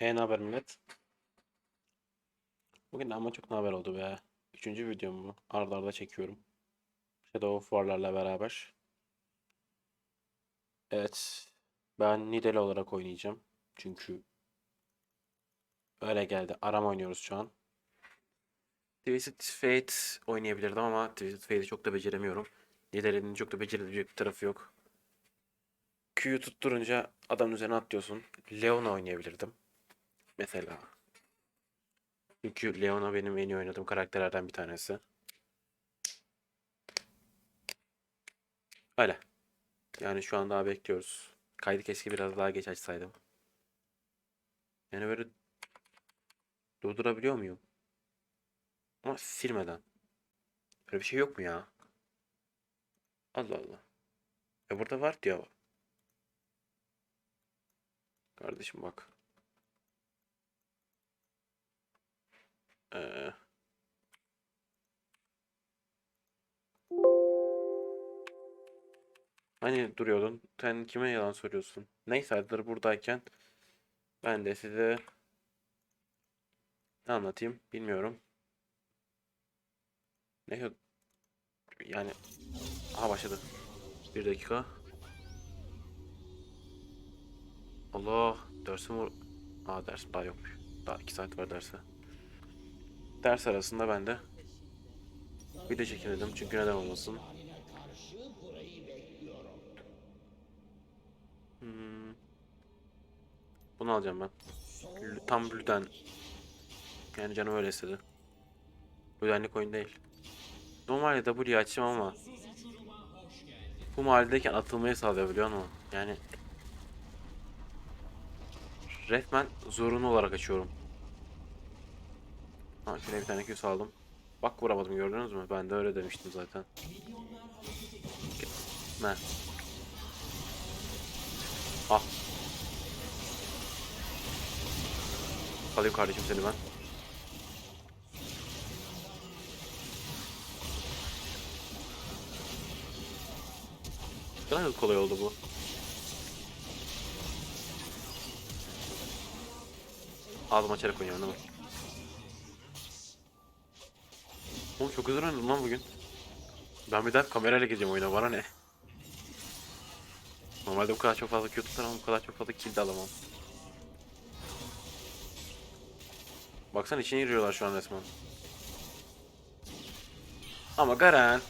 E ne haber millet? Bugün de ama çok ne haber oldu be. Üçüncü videomu arda arda çekiyorum. Shadow of War'larla beraber. Evet. Ben Nidale olarak oynayacağım. Çünkü öyle geldi. Aram oynuyoruz şu an. Twisted Fate oynayabilirdim ama Twisted Fate'i çok da beceremiyorum. Nidale'nin çok da becerilecek bir tarafı yok. Q'yu tutturunca adamın üzerine atlıyorsun. Leona oynayabilirdim. Mesela. Çünkü Leona benim en iyi oynadığım karakterlerden bir tanesi. Öyle. Yani şu an daha bekliyoruz. Kaydı keşke biraz daha geç açsaydım. Yani böyle durdurabiliyor muyum? Ama silmeden. Böyle bir şey yok mu ya? Allah Allah. E burada var diyor. Kardeşim bak. Ee, hani duruyordun? Sen kime yalan söylüyorsun? Neyse Adler buradayken ben de size ne anlatayım bilmiyorum. Neyse yani aha başladı. Bir dakika. Allah dersim var. Aa dersim daha yokmuş. Daha iki saat var derse. Ders arasında ben de video çekemedim çünkü neden olmasın. Hmm. Bunu alacağım ben. Tam Lüden. Yani canım öyle istedi. Lüdenlik oyun değil. Normalde W'yi açacağım ama bu mahalledeyken atılmayı sağlıyor biliyor musun? Yani resmen zorunlu olarak açıyorum. Ha şuraya bir tane Q saldım. Bak vuramadım gördünüz mü? Ben de öyle demiştim zaten. Ne? Ah. Alayım kardeşim seni ben. Ne kadar kolay oldu bu. Ağzıma açarak oynuyorum değil mi? Oğlum çok hızlı oynadım lan bugün. Ben bir daha kamerayla gireceğim oyuna bana ne? Normalde bu kadar çok fazla Q tutar ama bu kadar çok fazla kill de alamam. Baksana içine giriyorlar şu an resmen. Ama Garen.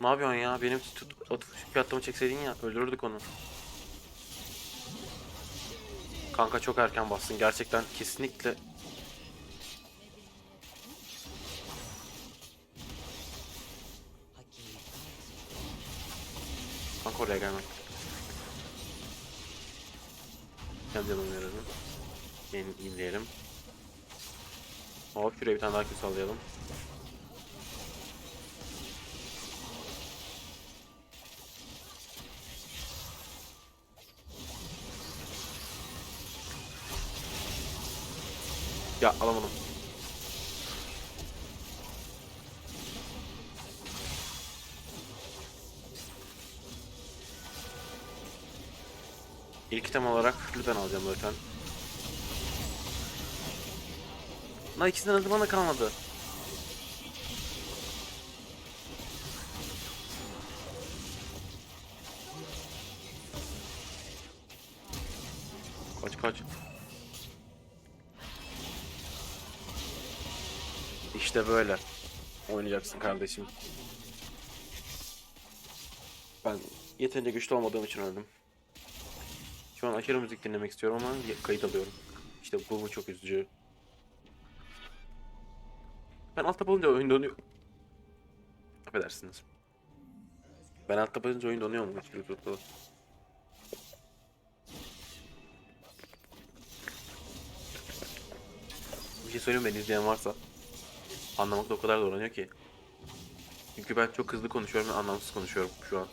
Ne yapıyorsun ya? Benim tut, fiyatlığımı çekseydin ya öldürürdük onu. Kanka çok erken bastın. Gerçekten kesinlikle oraya gelmem. Hem canım verelim. Yeni inleyelim. Hop şuraya bir tane daha küs sallayalım. Ya alamadım. İlk item olarak lütfen alacağım zaten. Lan ikisinden hızlı bana kalmadı. Kaç kaç. İşte böyle oynayacaksın kardeşim. Ben yeterince güçlü olmadığım için öldüm. Şu an aşırı müzik dinlemek istiyorum ama kayıt alıyorum. İşte bu, bu çok üzücü. Ben alt tab alınca oyun donuyor. Affedersiniz. Ben alt tab alınca oyun donuyor mu? YouTube'da. Bir şey söyleyeyim beni izleyen varsa. Anlamakta o kadar zorlanıyor ki. Çünkü ben çok hızlı konuşuyorum ve anlamsız konuşuyorum şu an.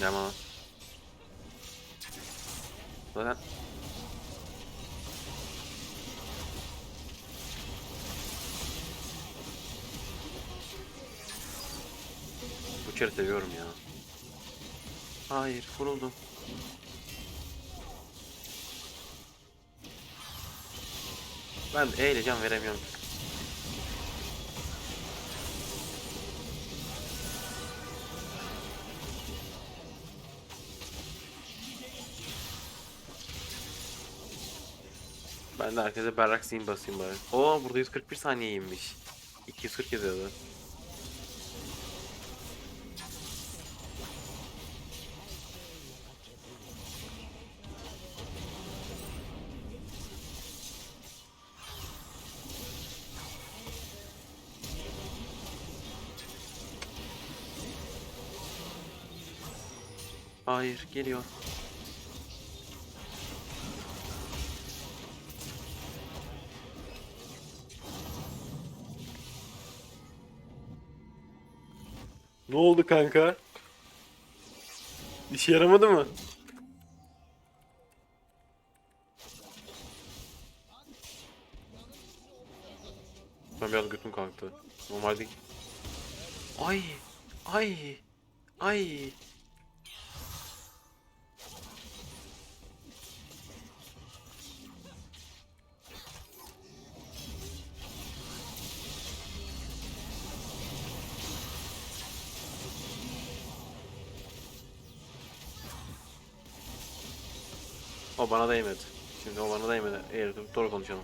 Gelme. Zaten Bu çarı seviyorum ya. Hayır vuruldum. Ben E ile can veremiyorum. Ben de herkese berrak sim basayım bari. Oo burada 141 saniyeymiş. 240 yazıyordu. Hayır geliyor. Ne oldu kanka? İşe yaramadı mı? Ben biraz götüm kalktı. Normalde... Ay! Ay! Ay! O bana değmedi. Şimdi o bana değmedi. Eğer doğru konuşalım.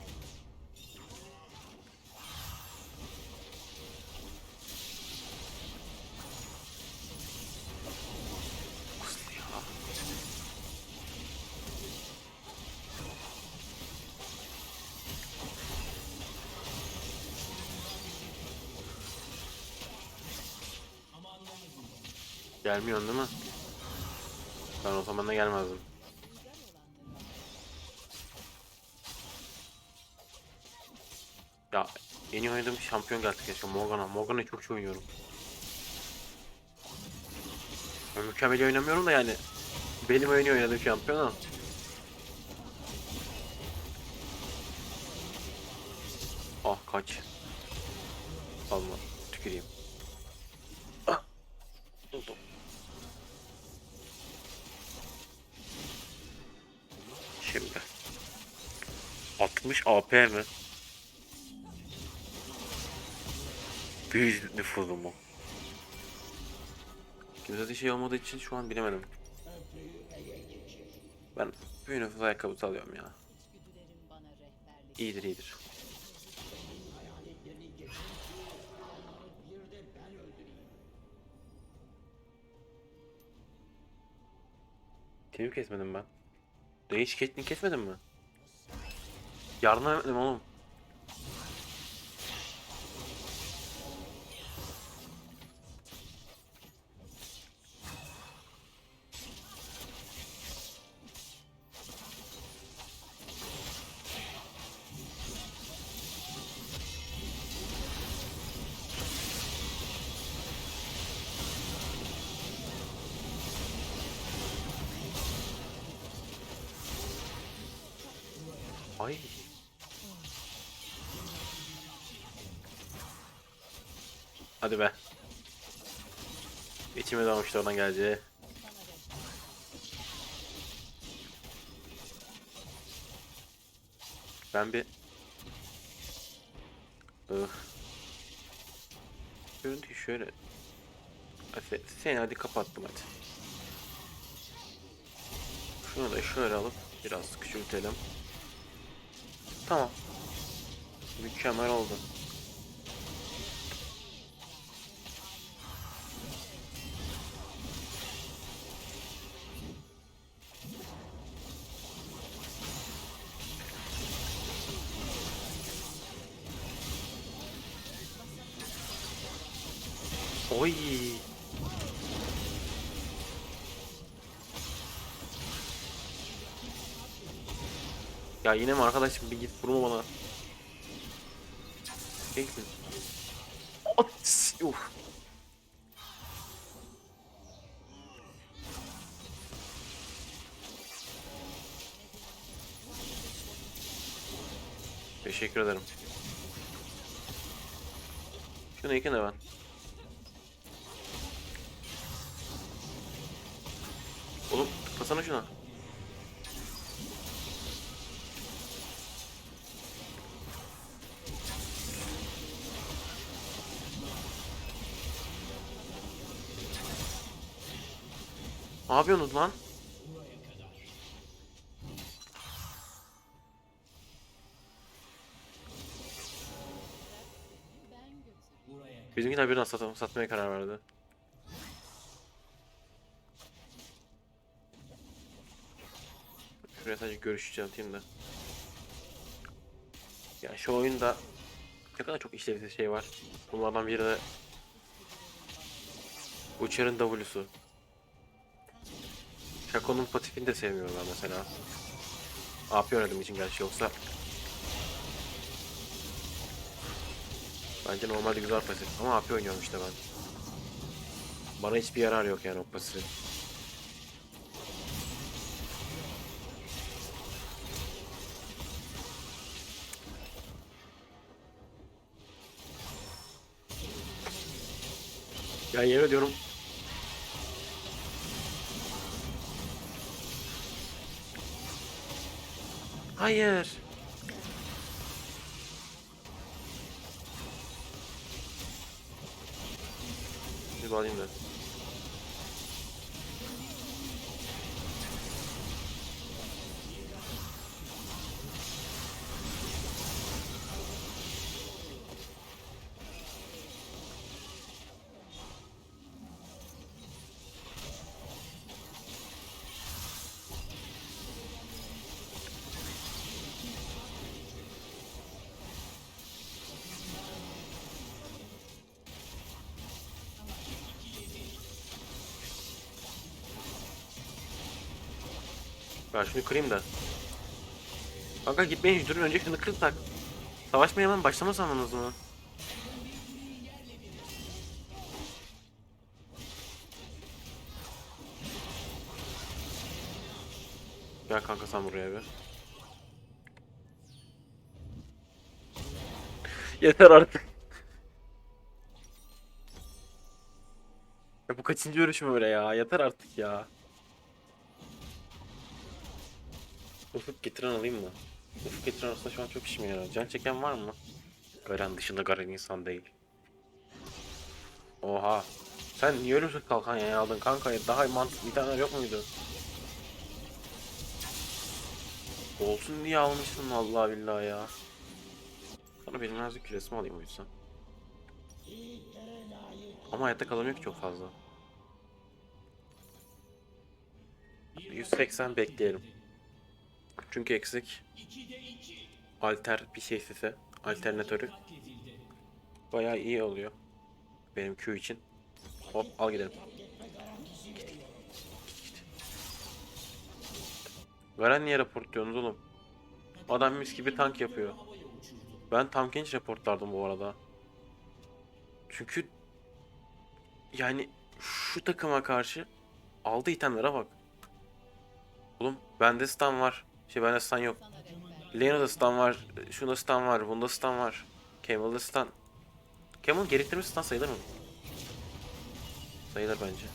Gelmiyorsun değil mi? Ben o zaman da gelmezdim. Yeni oynadığım şampiyon geldi keşke Morgana. Morgana'yı çok iyi oynuyorum. Ben mükemmel oynamıyorum da yani. Benim oyunu oynadığım şampiyon o. Ah kaç. Alma. Tüküreyim. Şimdi. 60 AP mi? Büyük nüfuzu mu? Kimse şey olmadığı için şu an bilemedim. Ben büyük nüfuz ayakkabısı alıyorum ya. İyidir iyidir. Kimi kesmedim ben? Değiş kestin kesmedin mi? Yardım etmedim oğlum. Ay. Hadi be. İçime doğmuştu oradan geleceği. Ben bir... Ih. Görüntüyü şöyle... Efe, seni hadi kapattım hadi. Şunu da şöyle alıp biraz küçültelim. Tamam. Mükemmel oldu. Ya yine mi arkadaşım bir git vurma bana. Bekle. At. Uh. Teşekkür ederim. Şunu ikine ben. Tıklasana şuna. Ne yapıyorsunuz lan? Götüreyim. Bizimkiler birden sat satmaya karar verdi. Şuraya sadece görüş için atayım. Ya şu oyunda ne kadar çok işlevsiz şey var. Bunlardan biri de Uçar'ın W'su. Shaco'nun pasifini de sevmiyorlar mesela. AP oynadım için gerçi yoksa Bence normalde güzel pasif ama AP oynuyorum işte ben. Bana hiçbir yarar yok yani o pasifin. Ya yemin ediyorum Hayır. Bir bağlayayım da. Ben şunu kırayım da. Kanka gitmeyin durun önce şunu kır tak. Savaşmaya hemen başlama zamanınız mı? Gel kanka sen buraya bir. Yeter artık. Ya bu kaçıncı görüşüm öyle ya? Yeter artık ya. Ufuk getiren alayım mı? Ufuk getiren aslında şu an çok işime yarar. Can çeken var mı? Garen dışında Garen insan değil. Oha. Sen niye öyle bir kalkan yayı aldın kanka? Daha mantıklı bir tane yok muydu? Olsun diye almışsın vallahi billahi ya. Sana bilinmezlik küresimi alayım o. Ama hayatta kalamıyor ki çok fazla. 180 bekleyelim. Çünkü eksik. Alter bir şey size. Alternatörü. Bayağı iyi oluyor. Benim Q için. Hop al gidelim. Garen niye raportluyorsunuz oğlum? Adam mis gibi tank yapıyor. Ben tank genç raportlardım bu arada. Çünkü yani şu takıma karşı aldığı itemlere bak. Oğlum bende stun var. Şey bende stun yok. Leona'da stun var. Şunda stun var. Bunda stun var. Camel'da stun. Camel gerektirmiş stun sayılır mı? Sayılır bence.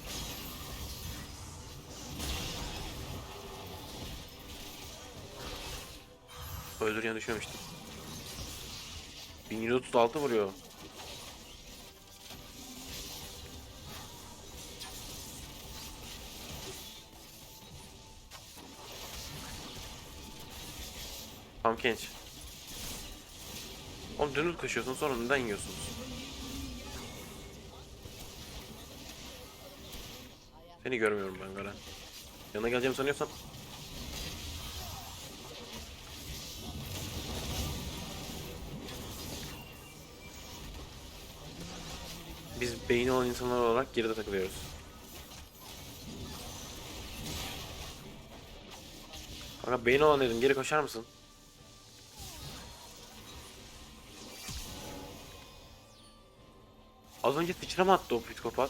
Öldürüyen düşmemiştim. 1136 vuruyor. Genç. Oğlum dönüp koşuyorsun sonra neden yiyorsunuz? Seni görmüyorum ben Garen. Yanına geleceğimi sanıyorsan Biz beyni olan insanlar olarak geride takılıyoruz. Kanka beyni olan dedim geri koşar mısın? Az önce sıçrama attı o psikopat.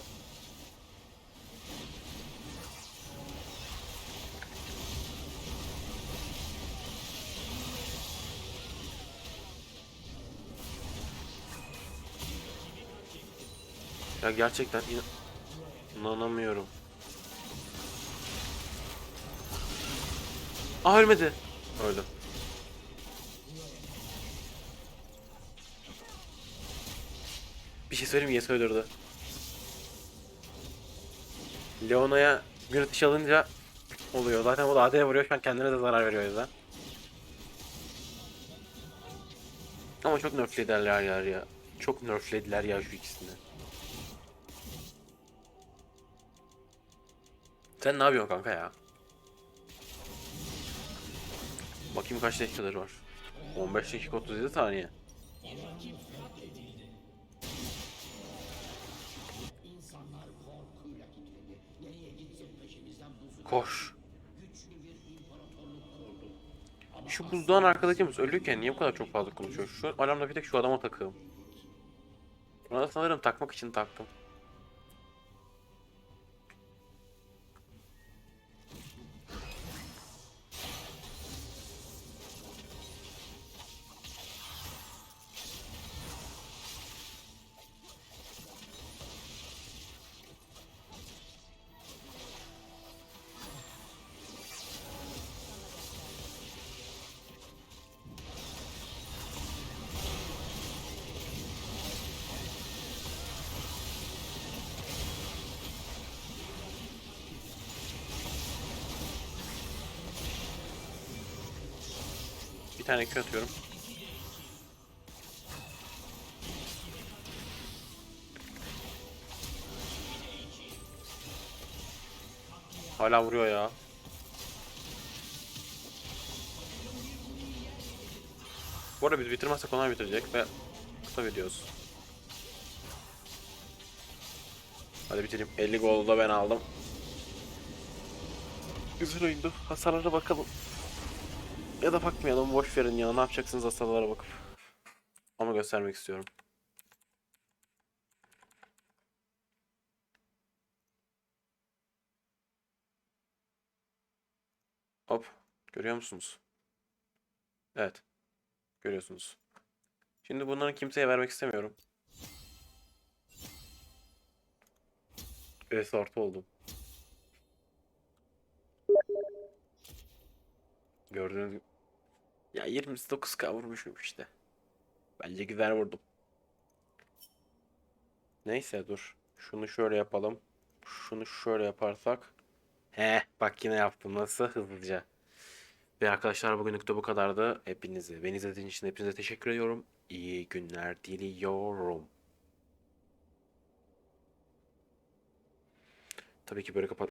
Ya gerçekten inan- inanamıyorum. Aa ölmedi. Öldü. Şey söyleyeyim mi? Öldürdü. Leona'ya bir atış alınca oluyor. Zaten o da AD'ye vuruyor. Şu an kendine de zarar veriyor o yüzden. Ama çok nerflediler ya ya. Çok nerflediler ya şu ikisini. Sen ne yapıyorsun kanka ya? Bakayım kaç dakikaları var. 15 dakika 37 saniye. Koş. Şu buzdağın arkadaşımız ölürken niye bu kadar çok fazla konuşuyor? Şu alarmda bir tek şu adama takığım. Ona da sanırım takmak için taktım. Tane Q atıyorum. Hala vuruyor ya. Bu arada biz bitirmezsek onlar bitirecek ve kısa videos. Hadi bitireyim. 50 gol da ben aldım. Güzel oyundu. Hasarlara bakalım. Ya da bakmayalım boş verin ya ne yapacaksınız hasarlara bakıp. Ama göstermek istiyorum. Hop görüyor musunuz? Evet. Görüyorsunuz. Şimdi bunları kimseye vermek istemiyorum. Resort oldum. Gördüğünüz gibi. Ya 29k vurmuşum işte. Bence güzel vurdum. Neyse dur. Şunu şöyle yapalım. Şunu şöyle yaparsak. He bak yine yaptım nasıl hızlıca. Ve arkadaşlar bugünlük de bu kadardı. Hepinizi beni izlediğiniz için hepinize teşekkür ediyorum. İyi günler diliyorum. Tabii ki böyle kapat